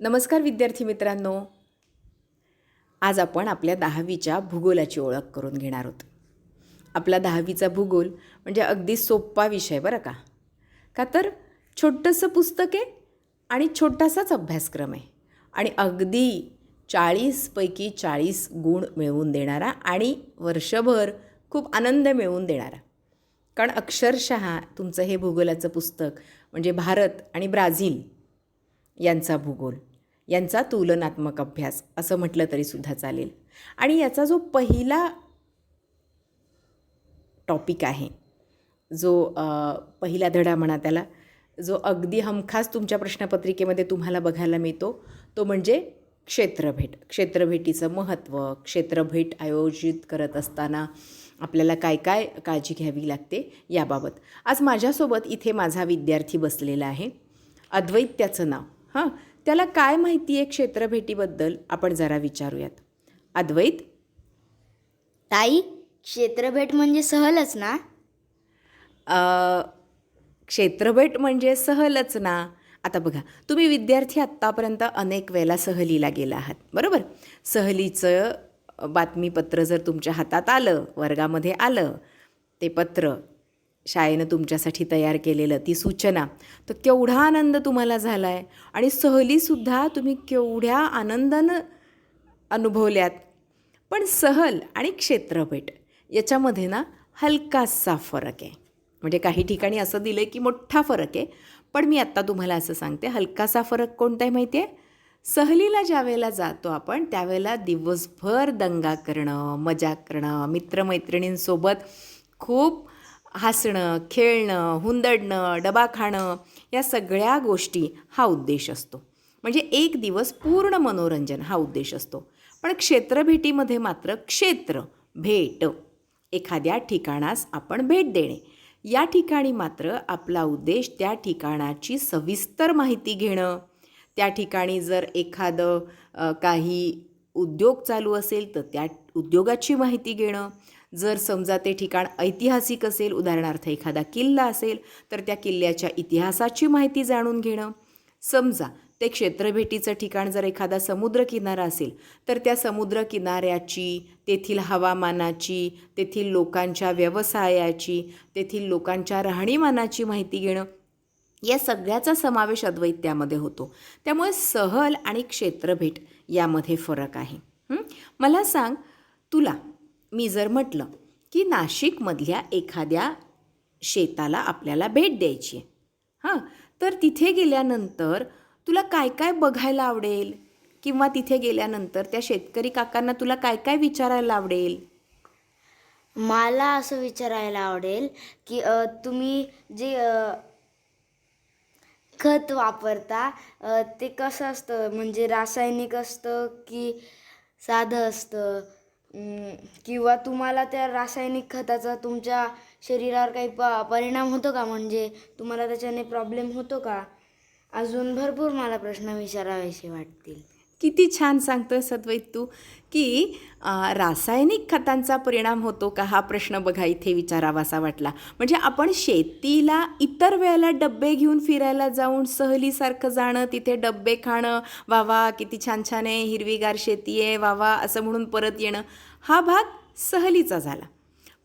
नमस्कार विद्यार्थी मित्रांनो. आज आपण आपल्या दहावीच्या भूगोलाची ओळख करून घेणार आहोत. आपला दहावीचा भूगोल म्हणजे अगदी सोप्पा विषय बरं का? का तर छोटंसं पुस्तक आहे आणि छोटासाच अभ्यासक्रम आहे. आणि अगदी चाळीसपैकी चाळीस गुण मिळवून देणारा आणि वर्षभर खूप आनंद मिळवून देणारा. कारण अक्षरशः तुमचं हे भूगोलाचं पुस्तक म्हणजे भारत आणि ब्राझील यांचा भूगोल यांचा तुलनात्मक अभ्यास असं म्हटलं तरीसुद्धा चालेल. आणि याचा जो पहिला टॉपिक आहे जो पहिला धडा म्हणा त्याला जो अगदी हमखास तुमच्या प्रश्नपत्रिकेमध्ये तुम्हाला बघायला मिळतो तो म्हणजे क्षेत्रभेट. क्षेत्रभेटीचं महत्त्व क्षेत्रभेट आयोजित करत असताना आपल्याला काय काय काळजी घ्यावी लागते याबाबत. आज माझ्यासोबत इथे माझा विद्यार्थी बसलेला आहे. अद्वैत त्याचं नाव. हां त्याला काय माहिती आहे क्षेत्रभेटीबद्दल? आपण जरा विचारूयात. अद्वैत? ताई क्षेत्रभेट म्हणजे सहलच ना? अ, क्षेत्रभेट म्हणजे सहलच ना? आता बघा तुम्ही विद्यार्थी आत्तापर्यंत अनेक वेळेला सहलीला गेला आहात बरोबर? सहलीचं बातमीपत्र जर तुमच्या हातात आलं वर्गामध्ये आलं ते पत्र शाळेनं तुमच्यासाठी तयार केलेलं ती सूचना. तर केवढा आनंद तुम्हाला झाला आहे आणि सहलीसुद्धा तुम्ही केवढ्या आनंदानं अनुभवल्यात. पण सहल आणि क्षेत्रभेट याच्यामध्ये ना हलकासा फरक आहे. म्हणजे काही ठिकाणी असं दिलं आहे की मोठा फरक आहे. पण मी आत्ता तुम्हाला असं सांगते हलकासा फरक कोणता आहे माहिती आहे? सहलीला ज्या वेळेला जातो आपण त्यावेळेला दिवसभर दंगा करणं मजा करणं मित्रमैत्रिणींसोबत खूप हसणं खेळणं हुंदडणं डबा खाणं या सगळ्या गोष्टी हा उद्देश असतो. म्हणजे एक दिवस पूर्ण मनोरंजन हा उद्देश असतो. पण क्षेत्रभेटीमध्ये मात्र क्षेत्र भेट एखाद्या ठिकाणास आपण भेट देणे. या ठिकाणी मात्र आपला उद्देश त्या ठिकाणाची सविस्तर माहिती घेणं. त्या ठिकाणी जर एखादं काही उद्योग चालू असेल तर त्या उद्योगाची माहिती घेणं. जर समजा ते ठिकाण ऐतिहासिक असेल उदाहरणार्थ एखादा किल्ला असेल तर त्या किल्ल्याच्या इतिहासाची माहिती जाणून घेणं. समजा ते क्षेत्रभेटीचं ठिकाण जर एखादा समुद्रकिनारा असेल तर त्या समुद्रकिनाऱ्याची तेथील हवामानाची तेथील लोकांच्या व्यवसायाची तेथील लोकांच्या राहणीमानाची माहिती घेणं या सगळ्याचा समावेश अद्वैत्यामध्ये होतो. त्यामुळे सहल आणि क्षेत्रभेट यामध्ये फरक आहे. मला सांग तुला मी जर म्हटलं की नाशिकमधल्या एखाद्या शेताला आपल्याला भेट द्यायची आहे हां तर तिथे गेल्यानंतर तुला काय काय बघायला आवडेल? किंवा तिथे गेल्यानंतर त्या शेतकरी काकांना तुला काय काय विचारायला आवडेल? मला असं विचारायला आवडेल की अ, तुम्ही जे अ, खत वापरता अ, ते कसं असतं? म्हणजे रासायनिक असतं की साधं असतं? किंवा तुम्हाला त्या रासायनिक खताचा तुमच्या शरीरावर काही प परिणाम होतो का? म्हणजे तुम्हाला त्याच्याने प्रॉब्लेम होतो का? अजून भरपूर मला प्रश्न विचारावेसे वाटतील. किती छान सांगतोय सद्वैत तू की रासायनिक खतांचा परिणाम होतो का हा प्रश्न बघा इथे विचारावासा वाटला. म्हणजे आपण शेतीला इतर वेळेला डब्बे घेऊन फिरायला जाऊन सहलीसारखं जाणं तिथे डब्बे खाणं वा वा किती छान छान आहे हिरवीगार शेती आहे वा वा असं म्हणून परत येणं हा भाग सहलीचा झाला.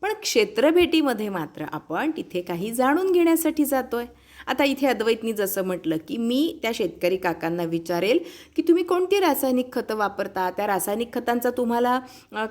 पण क्षेत्रभेटीमध्ये मात्र आपण तिथे काही जाणून घेण्यासाठी जातोय. आता इथे अद्वैतनी जसं म्हटलं की मी त्या शेतकरी काकांना विचारेल की तुम्ही कोणती रासायनिक खतं वापरता? त्या रासायनिक खतांचा तुम्हाला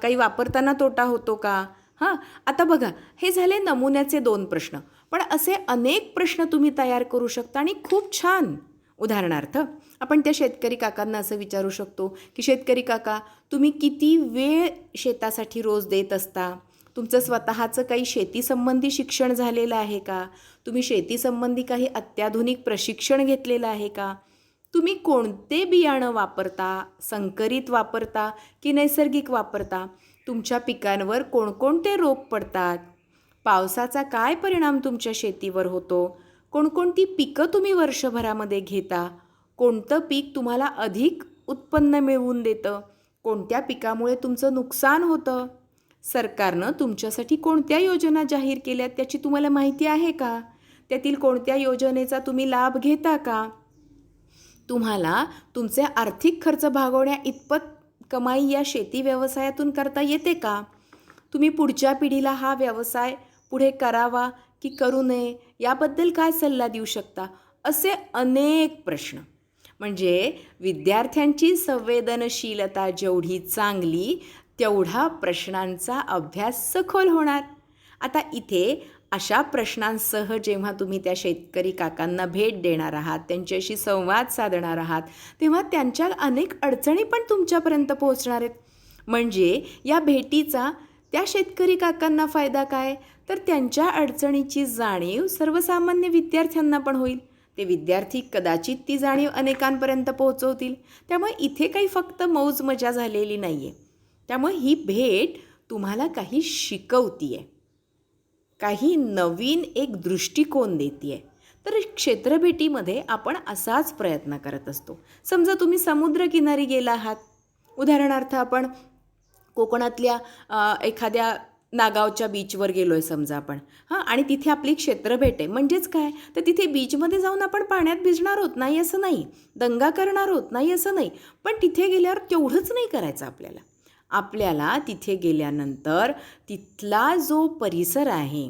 काही वापरताना तोटा होतो का? हां आता बघा हे झाले नमुन्याचे दोन प्रश्न. पण असे अनेक प्रश्न तुम्ही तयार करू शकता आणि खूप छान. उदाहरणार्थ आपण त्या शेतकरी काकांना असं विचारू शकतो की शेतकरी काका तुम्ही किती वेळ शेतासाठी रोज देत असता? तुमचं स्वतःचं काही शेतीसंबंधी शिक्षण झालेलं आहे का? तुम्ही शेतीसंबंधी काही अत्याधुनिक प्रशिक्षण घेतलेलं आहे का? तुम्ही कोणते बियाणं वापरता? संकरित वापरता की नैसर्गिक वापरता? तुमच्या पिकांवर कोणकोणते रोग पडतात? पावसाचा काय परिणाम तुमच्या शेतीवर होतो? कोणकोणती पिकं तुम्ही वर्षभरामध्ये घेता? कोणतं पीक तुम्हाला अधिक उत्पन्न मिळवून देतं? कोणत्या पिकामुळे तुमचं नुकसान होतं? सरकारनं तुमच्यासाठी कोणत्या योजना जाहीर केल्यात त्याची तुम्हाला माहिती आहे का? त्यातील कोणत्या योजनेचा तुम्ही लाभ घेता का? तुम्हाला तुमचे आर्थिक खर्च भागवण्या इतपत कमाई या शेती व्यवसायातून करता येते का? तुम्ही पुढच्या पिढीला हा व्यवसाय पुढे करावा की करू नये याबद्दल काय सल्ला देऊ शकता? असे अनेक प्रश्न. म्हणजे विद्यार्थ्यांची संवेदनशीलता जेवढी चांगली तेवढा प्रश्नांचा अभ्यास सखोल होणार. आता इथे अशा प्रश्नांसह जेव्हा तुम्ही त्या शेतकरी काकांना भेट देणार आहात त्यांच्याशी संवाद साधणार आहात तेव्हा त्यांच्या अनेक अडचणी पण तुमच्यापर्यंत पोहोचणार आहेत. म्हणजे या भेटीचा त्या शेतकरी काकांना फायदा काय? तर त्यांच्या अडचणीची जाणीव सर्वसामान्य विद्यार्थ्यांना पण होईल. ते विद्यार्थी कदाचित ती जाणीव अनेकांपर्यंत पोहोचवतील. त्यामुळे इथे काही फक्त मौज मजा झालेली नाही आहे त्यामुळे ही भेट तुम्हाला काही शिकवती आहे काही नवीन एक दृष्टिकोन देते आहे तर क्षेत्रभेटीमध्ये आपण असाच प्रयत्न करत असतो. समजा तुम्ही समुद्रकिनारी गेला आहात. उदाहरणार्थ आपण कोकणातल्या एखाद्या नागावच्या बीचवर गेलो आहे समजा आपण. हां आणि तिथे आपली क्षेत्रभेट आहे. म्हणजेच काय? तर तिथे बीचमध्ये जाऊन आपण पाण्यात भिजणार होत नाही असं नाही. दंगा करणार आहोत नाही असं नाही. पण तिथे गेल्यावर तेवढंच नाही करायचं आपल्याला. आपल्याला तिथे गेल्यानंतर तिथला जो परिसर आहे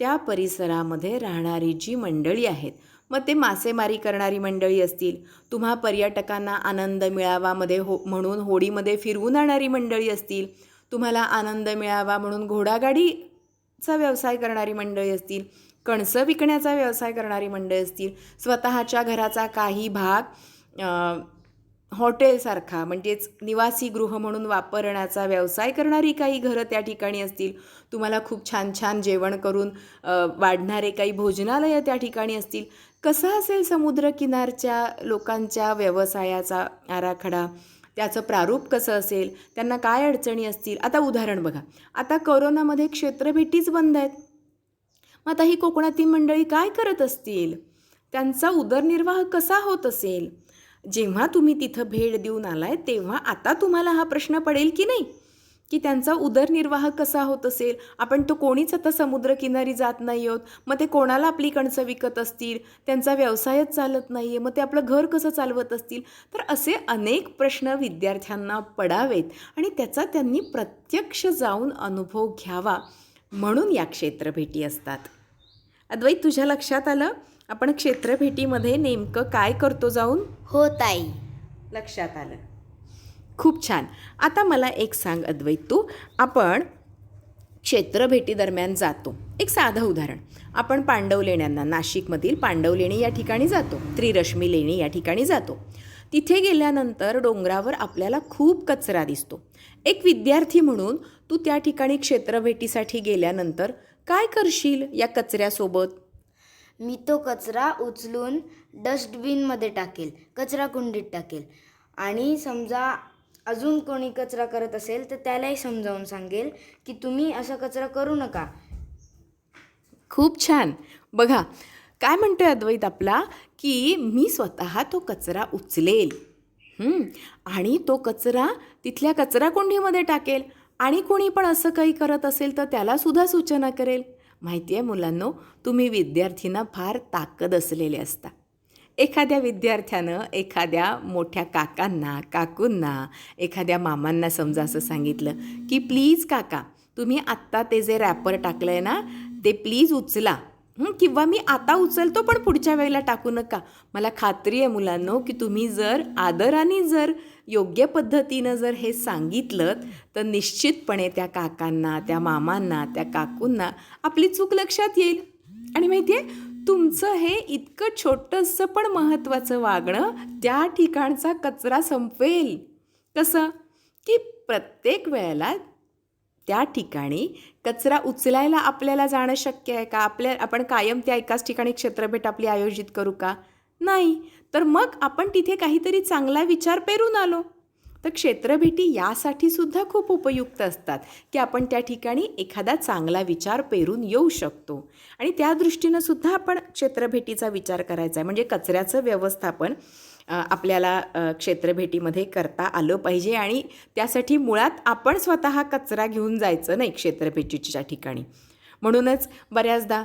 त्या परिसरामध्ये राहणारी जी मंडळी आहेत मग ते मासेमारी करणारी मंडळी असतील तुम्हा पर्यटकांना आनंद मिळावामध्ये हो म्हणून होडीमध्ये फिरवून आणणारी मंडळी असतील तुम्हाला आनंद मिळावा म्हणून घोडागाडीचा व्यवसाय करणारी मंडळी असतील कणसं विकण्याचा व्यवसाय करणारी मंडळी असतील स्वतःच्या घराचा काही भाग हॉटेलसारखा म्हणजेच निवासी गृह म्हणून वापरण्याचा व्यवसाय करणारी काही घरं त्या ठिकाणी असतील. तुम्हाला खूप छान छान जेवण करून वाढणारे काही भोजनालयं त्या ठिकाणी असतील. कसं असेल समुद्रकिनारच्या लोकांच्या व्यवसायाचा आराखडा? त्याचं प्रारूप कसं असेल? त्यांना काय अडचणी असतील? आता उदाहरण बघा. आता कोरोनामध्ये क्षेत्रभेटीच बंद आहेत. मग आता ही कोकणातील मंडळी काय करत असतील? त्यांचा उदरनिर्वाह कसा होत असेल? जेव्हा तुम्ही तिथं भेट देऊन आलाय तेव्हा आता तुम्हाला हा प्रश्न पडेल की नाही? की त्यांचा उदरनिर्वाह कसा होत असेल? आपण तो कोणीच आता समुद्रकिनारी जात नाही आहोत मग ते कोणाला आपली कणसं विकत असतील? त्यांचा व्यवसायच चालत नाही आहे मग ते आपलं घर कसं चालवत असतील? तर असे अनेक प्रश्न विद्यार्थ्यांना पडावेत आणि त्याचा त्यांनी प्रत्यक्ष जाऊन अनुभव घ्यावा म्हणून या क्षेत्रभेटी असतात. अद्वैत तुझ्या लक्षात आलं? आपण क्षेत्रभेटीमध्ये नेमकं काय करतो जाऊन? हो ताई. लक्षात आलं. खूप छान. आता मला एक सांग अद्वैत तू. आपण क्षेत्रभेटी दरम्यान जातो. एक साधं उदाहरण. आपण पांडव लेण्यांना नाशिकमधील पांडव लेणी या ठिकाणी जातो. त्रिरश्मी लेणी या ठिकाणी जातो. तिथे गेल्यानंतर डोंगरावर आपल्याला खूप कचरा दिसतो. एक विद्यार्थी म्हणून तू त्या ठिकाणी क्षेत्रभेटीसाठी गेल्यानंतर काय करशील या कचऱ्यासोबत? मी तो कचरा उचलून डस्टबिनमध्ये टाकेल कचरा कुंडीत टाकेल. आणि समजा अजून कोणी कचरा करत असेल तर त्यालाही समजावून सांगेल की तुम्ही असा कचरा करू नका. खूप छान. बघा काय म्हणतोय अद्वैत आपला? की मी स्वतः तो कचरा उचलेल. आणि तो कचरा तिथल्या कचराकुंडीमध्ये टाकेल. आणि कोणी पण असं काही करत असेल तर त्यालासुद्धा सूचना करेल. माहिती आहे मुलांनो तुम्ही विद्यार्थींना फार ताकद असलेले असता. एखाद्या विद्यार्थ्यानं एखाद्या मोठ्या काकांना काकूंना एखाद्या मामांना समजा असं सांगितलं की प्लीज काका तुम्ही आत्ता ते जे रॅपर टाकलं आहे ना ते प्लीज उचला. किंवा मी आता उचलतो पण पुढच्या वेळेला टाकू नका. मला खात्री आहे मुलांनो की तुम्ही जर आदराने जर योग्य पद्धतीनं जर हे सांगितलं तर निश्चितपणे त्या काकांना त्या मामांना त्या काकूंना आपली चूक लक्षात येईल. आणि माहिती आहे तुमचं हे इतकं छोटंसं पण महत्त्वाचं वागणं त्या ठिकाणचा कचरा संपवेल कसं? की प्रत्येक वेळेला त्या ठिकाणी कचरा उचलायला आपल्याला जाणं शक्य आहे का? आपल्या आपण कायम त्या एकाच ठिकाणी क्षेत्रभेट आपली आयोजित करू का? नाही. तर मग आपण तिथे काहीतरी चांगला विचार पेरून आलो. तर क्षेत्रभेटी यासाठी सुद्धा खूप उपयुक्त असतात की आपण त्या ठिकाणी एखादा चांगला विचार पेरून येऊ शकतो. आणि त्या दृष्टीनं सुद्धा आपण क्षेत्रभेटीचा विचार करायचा आहे. म्हणजे कचऱ्याचं व्यवस्थापन आपल्याला क्षेत्रभेटीमध्ये करता आलं पाहिजे आणि त्यासाठी मुळात आपण स्वतः कचरा घेऊन जायचं नाही क्षेत्रभेटीच्या ठिकाणी. म्हणूनच बऱ्याचदा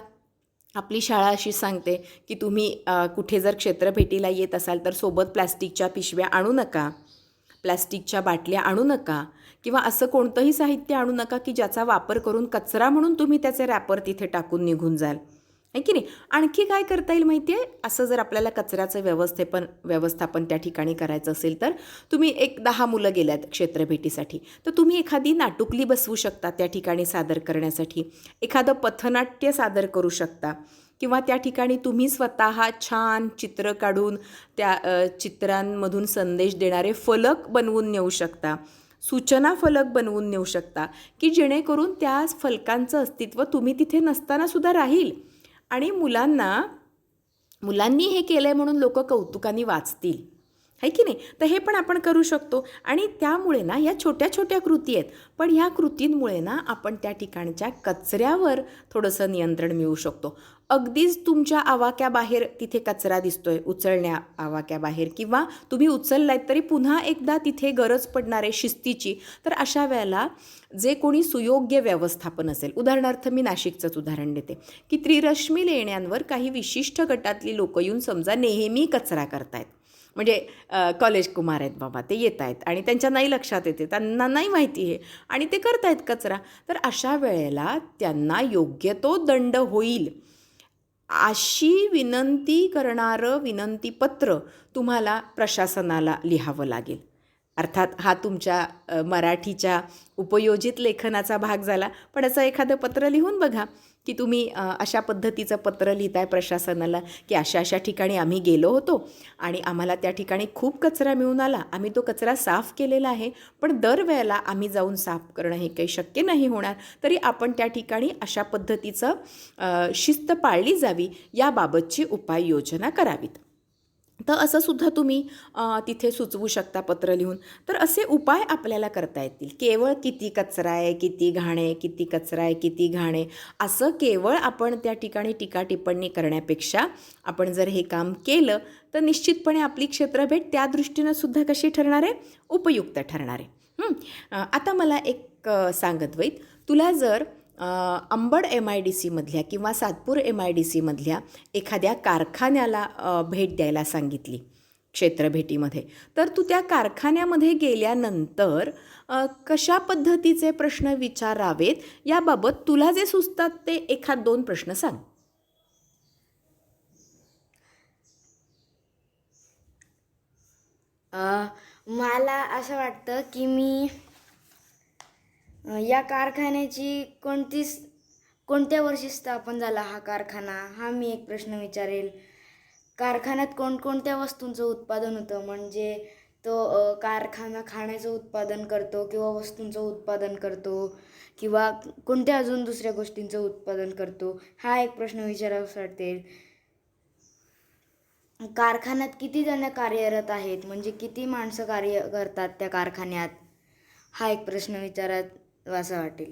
आपली शाळा अशी सांगते की तुम्ही कुठे जर क्षेत्रभेटीला येत असाल तर सोबत प्लॅस्टिकच्या पिशव्या आणू नका. प्लॅस्टिकच्या बाटल्या आणू नका. किंवा असं कोणतंही साहित्य आणू नका की ज्याचा वापर करून कचरा म्हणून तुम्ही त्याचे रॅपर तिथे टाकून निघून जाल. आहे की नाही? आणखी काय करता येईल माहिती आहे असं जर आपल्याला कचऱ्याचं व्यवस्थेपन व्यवस्थापन त्या ठिकाणी करायचं असेल तर तुम्ही एक दहा मुलं गेल्यात क्षेत्रभेटीसाठी तर तुम्ही एखादी नाटुकली बसवू शकता त्या ठिकाणी सादर करण्यासाठी. एखादं पथनाट्य सादर करू शकता. किंवा त्या ठिकाणी तुम्ही स्वतः छान चित्र काढून त्या चित्रांमधून संदेश देणारे फलक बनवून नेऊ शकता. सूचना फलक बनवून नेऊ शकता. की जेणेकरून त्या फलकांचं अस्तित्व तुम्ही तिथे नसताना सुद्धा राहील. आणि मुलांना मुलांनी हे केलं आहे म्हणून लोक कौतुकाने वाचतील. आहे की नाही? तर हे पण आपण करू शकतो. आणि त्यामुळे ना या छोट्या छोट्या कृती आहेत. पण ह्या कृतींमुळे ना आपण त्या ठिकाणच्या कचऱ्यावर थोडंसं नियंत्रण मिळू शकतो. अगदीच तुमच्या आवाक्याबाहेर तिथे कचरा दिसतोय उचलण्या आवाक्याबाहेर. किंवा तुम्ही उचललायत तरी पुन्हा एकदा तिथे गरज पडणार आहे शिस्तीची. तर अशा वेळेला जे कोणी सुयोग्य व्यवस्थापन असेल उदाहरणार्थ मी नाशिकचंच उदाहरण देते. की त्रिरश्मी लेण्यांवर काही विशिष्ट गटातली लोक येऊन समजा नेहमी कचरा करतायत. म्हणजे कॉलेज कुमार आहेत बाबा ते येत आहेत आणि त्यांच्या नाही लक्षात येते त्यांना नाही माहिती आहे आणि ते करत आहेत कचरा. तर अशा वेळेला त्यांना योग्य तो दंड होईल अशी विनंती करणारं विनंतीपत्र तुम्हाला प्रशासनाला लिहावं लागेल. अर्थात हा तुमच्या मराठीच्या उपयोजित लेखनाचा भाग झाला पण असं एखादं पत्र लिहून बघा. की तुम्ही अशा पद्धतीचं पत्र लिहिताय प्रशासनाला की अशा अशा ठिकाणी आम्ही गेलो होतो आणि आम्हाला त्या ठिकाणी खूप कचरा मिळून आला. आम्ही तो कचरा साफ केलेला आहे पण दरवेळेला आम्ही जाऊन साफ करणं हे काही शक्य नाही होणार. तरी आपण त्या ठिकाणी अशा पद्धतीचं शिस्त पाळली जावी याबाबतची उपाययोजना करावीत. तर असं सुद्धा तुम्ही तिथे सुचवू शकता पत्र लिहून. तर असे उपाय आपल्याला करता येतील. केवळ किती कचरा आहे किती घाण आहे किती कचरा आहे किती घाण आहे असं केवळ आपण त्या ठिकाणी टीका टिप्पणी करण्यापेक्षा आपण जर हे काम केलं तर निश्चितपणे आपली क्षेत्रभेट त्या दृष्टीनं सुद्धा कशी ठरणार आहे? उपयुक्त ठरणार आहे. आता मला एक सांगत वैत. तुला जर अंबड एम आय डी सीमधल्या किंवा सातपूर एम आय डी सीमधल्या एखाद्या कारखान्याला भेट द्यायला सांगितली क्षेत्रभेटीमध्ये. तर तू त्या कारखान्यामध्ये गेल्यानंतर कशा पद्धतीचे प्रश्न विचारावेत? याबाबत तुला जे सुचतात ते एखाद दोन प्रश्न सांग. मला असं वाटतं की मी या कारखान्याची कोणतीच कोणत्या वर्षी स्थापन झाला हा कारखाना? हा मी एक प्रश्न विचारेल. कारखान्यात कोणकोणत्या वस्तूंचं उत्पादन होतं? म्हणजे तो कारखाना खाण्याचं उत्पादन करतो किंवा वस्तूंचं उत्पादन करतो किंवा कोणत्या अजून दुसऱ्या गोष्टींचं उत्पादन करतो? हा एक प्रश्न विचारावासा वाटेल. कारखान्यात किती जण कार्यरत आहेत? म्हणजे किती माणसं कार्य करतात त्या कारखान्यात? हा एक प्रश्न विचारात असं वाटेल.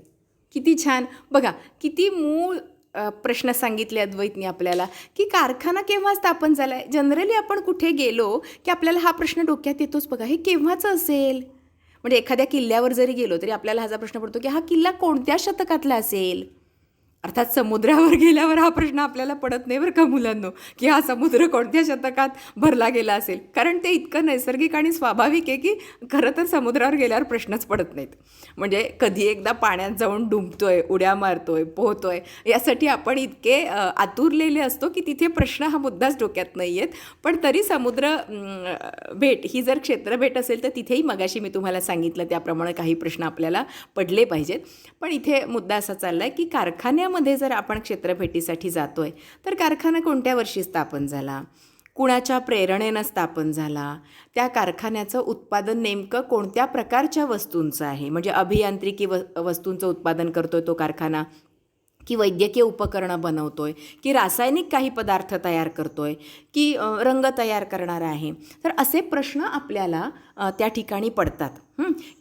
किती छान. बघा किती मूळ प्रश्न सांगितले अद्वैतनी आपल्याला की कारखाना केव्हा स्थापन झाला आहे जनरली आपण कुठे गेलो की आपल्याला हा प्रश्न डोक्यात येतोच. बघा हे केव्हाचं असेल? म्हणजे एखाद्या किल्ल्यावर जरी गेलो तरी आपल्याला हाचा प्रश्न पडतो की हा किल्ला कोणत्या शतकातला असेल? अर्थात समुद्रावर गेल्यावर हा प्रश्न आपल्याला पडत नाही बरं का मुलांनो की हा समुद्र कोणत्या शतकात भरला गेला असेल? कारण ते इतकं नैसर्गिक आणि स्वाभाविक आहे की खरं तर समुद्रावर गेल्यावर प्रश्नच पडत नाहीत. म्हणजे कधी एकदा पाण्यात जाऊन डुंबतोय उड्या मारतोय पोहतोय यासाठी आपण इतके आतुरलेले असतो की तिथे प्रश्न हा मुद्दाच डोक्यात नाही आहेत पण तरी समुद्र भेट ही जर क्षेत्रभेट असेल तर तिथेही मगाशी मी तुम्हाला सांगितलं त्याप्रमाणे काही प्रश्न आपल्याला पडले पाहिजेत. पण इथे मुद्दा असा चालला आहे की कारखान्यामध्ये जर आपण क्षेत्रभेटीसाठी जातोय तर कारखाना कोणत्या वर्षी स्थापन झाला? कुणाच्या प्रेरणेनं स्थापन झाला? त्या कारखान्याचं उत्पादन नेमकं कोणत्या प्रकारच्या वस्तूंचं आहे? म्हणजे अभियांत्रिकी व वस्तूंचं उत्पादन करतोय तो कारखाना की वैद्यकीय उपकरणं बनवतोय की रासायनिक काही पदार्थ तयार करतोय की रंग तयार करणार आहे. तर असे प्रश्न आपल्याला त्या ठिकाणी पडतात.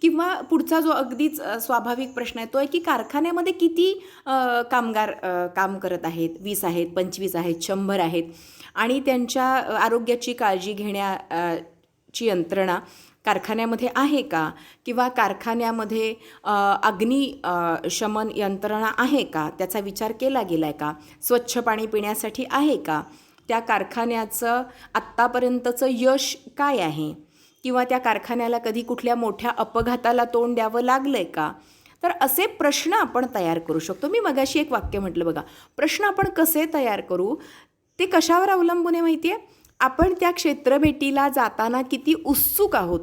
किंवा पुढचा जो अगदीच स्वाभाविक प्रश्न आहे तो आहे की कारखान्यामध्ये किती कामगार काम करत आहेत? वीस आहेत पंचवीस आहेत शंभर आहेत. आणि त्यांच्या आरोग्याची काळजी घेण्या ची यंत्रणा कारखान्यामध्ये आहे का? किंवा कारखान्यामध्ये अग्नि शमन यंत्रणा आहे का? त्याचा विचार केला गेला आहे का? स्वच्छ पाणी पिण्यासाठी आहे का? त्या कारखान्याचं आत्तापर्यंतचं यश काय आहे? किंवा त्या कारखान्याला कधी कुठल्या मोठ्या अपघाताला तोंड द्यावं लागलं आहे का? तर असे प्रश्न आपण तयार करू शकतो. मी मगाशी एक वाक्य म्हटलं बघा. प्रश्न आपण कसे तयार करू? ते कशावर अवलंबून आहे माहिती आहे आपण त्या क्षेत्रभेटीला जाताना किती उत्सुक आहोत?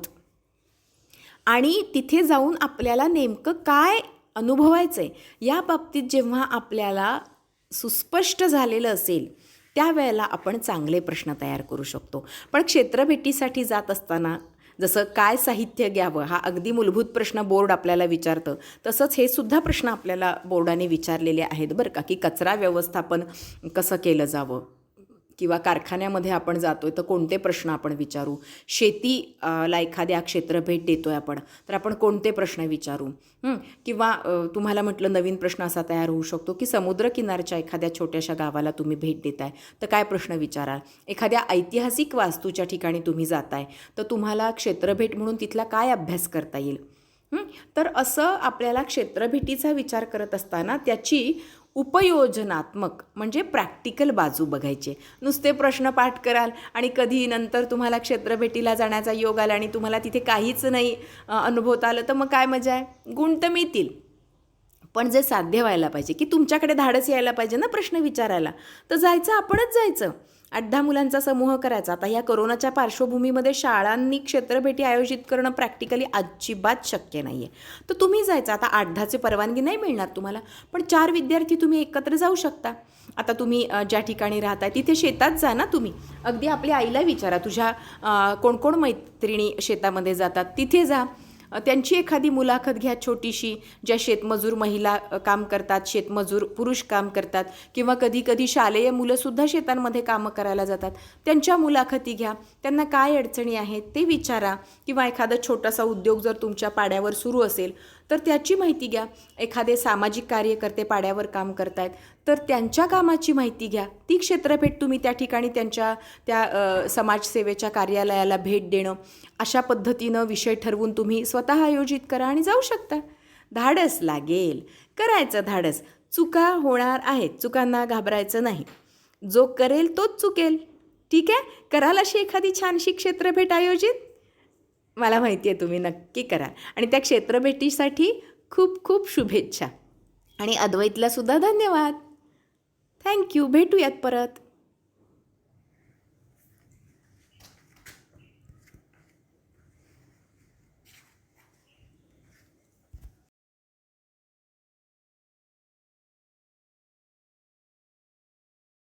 आणि तिथे जाऊन आपल्याला नेमकं काय अनुभवायचं आहे या बाबतीत जेव्हा आपल्याला सुस्पष्ट झालेलं असेल त्यावेळेला आपण चांगले प्रश्न तयार करू शकतो. पण क्षेत्रभेटीसाठी जात असताना जसं काय साहित्य घ्यावं हा अगदी मूलभूत प्रश्न बोर्ड आपल्याला विचारतं तसंच हे सुद्धा प्रश्न आपल्याला बोर्डाने विचारलेले आहेत बरं का की कचरा व्यवस्थापन कसं केलं जावं? किंवा कारखान्यामध्ये आपण जातो आहे तर कोणते प्रश्न आपण विचारू? शेतीला एखाद्या क्षेत्र भेट देतो आहे आपण तर आपण कोणते प्रश्न विचारू? किंवा तुम्हाला म्हटलं नवीन प्रश्न असा तयार होऊ शकतो की समुद्रकिनारच्या एखाद्या छोट्याशा गावाला तुम्ही भेट देताय तर काय प्रश्न विचाराल? एखाद्या ऐतिहासिक वास्तूच्या ठिकाणी तुम्ही जाताय तर तुम्हाला क्षेत्रभेट म्हणून तिथला काय अभ्यास करता येईल? तर असं आपल्याला क्षेत्रभेटीचा विचार करत असताना त्याची उपयोजनात्मक म्हणजे प्रॅक्टिकल बाजू बघायचे. नुसते प्रश्न पाठ कराल आणि कधी नंतर तुम्हाला क्षेत्रभेटीला जाण्याचा योग आला आणि तुम्हाला तिथे काहीच नाही अनुभवता आलं तर मग काय मजा आहे? गुण तर मिळतील. पण जे साध्य व्हायला पाहिजे की तुमच्याकडे धाडस यायला पाहिजे ना प्रश्न विचारायला तर जायचं आपणच जायचं. आठ दहा मुलांचा समूह करायचा. आता ह्या करोनाच्या पार्श्वभूमीमध्ये शाळांनी क्षेत्रभेटी आयोजित करणं प्रॅक्टिकली अजिबात शक्य नाही आहे तर तुम्ही जायचं. आता आठ दहाची परवानगी नाही मिळणार तुम्हाला. पण चार विद्यार्थी तुम्ही एकत्र जाऊ शकता. आता तुम्ही ज्या ठिकाणी राहताय तिथे शेतात जा ना तुम्ही. अगदी आपल्या आईला विचारा. तुझ्या कोणकोण कोण कोण मैत्रिणी शेतामध्ये जातात तिथे जा. त्यांची एखादी मुलाखत घ्या छोटीशी ज्या शेतमजूर महिला काम करतात शेतमजूर पुरुष काम करतात किंवा कधी कधी शालेय मुलंसुद्धा शेतांमध्ये कामं करायला जातात. त्यांच्या मुलाखती घ्या. त्यांना काय अडचणी आहेत ते विचारा किंवा एखादा छोटासा उद्योग जर तुमच्या पाड्यावर सुरू असेल तर त्याची माहिती घ्या. एखादे सामाजिक कार्यकर्ते पाड्यावर काम करतायत तर त्यांच्या कामाची माहिती घ्या. ती क्षेत्रभेट तुम्ही त्या ठिकाणी त्यांच्या त्या समाजसेवेच्या कार्यालयाला भेट देणं अशा पद्धतीनं विषय ठरवून तुम्ही स्वतः आयोजित करा आणि जाऊ शकता. धाडस लागेल. करायचं धाडस. चुका होणार आहेत. चुकांना घाबरायचं नाही. जो करेल तोच चुकेल. ठीक आहे? कराल अशी एखादी छानशी क्षेत्रभेट आयोजित? मला माहिती आहे तुम्ही नक्की करा. आणि त्या क्षेत्रभेटीसाठी खूप खूप शुभेच्छा. आणि अद्वैतला सुद्धा धन्यवाद. थँक्यू भेटूयात परत.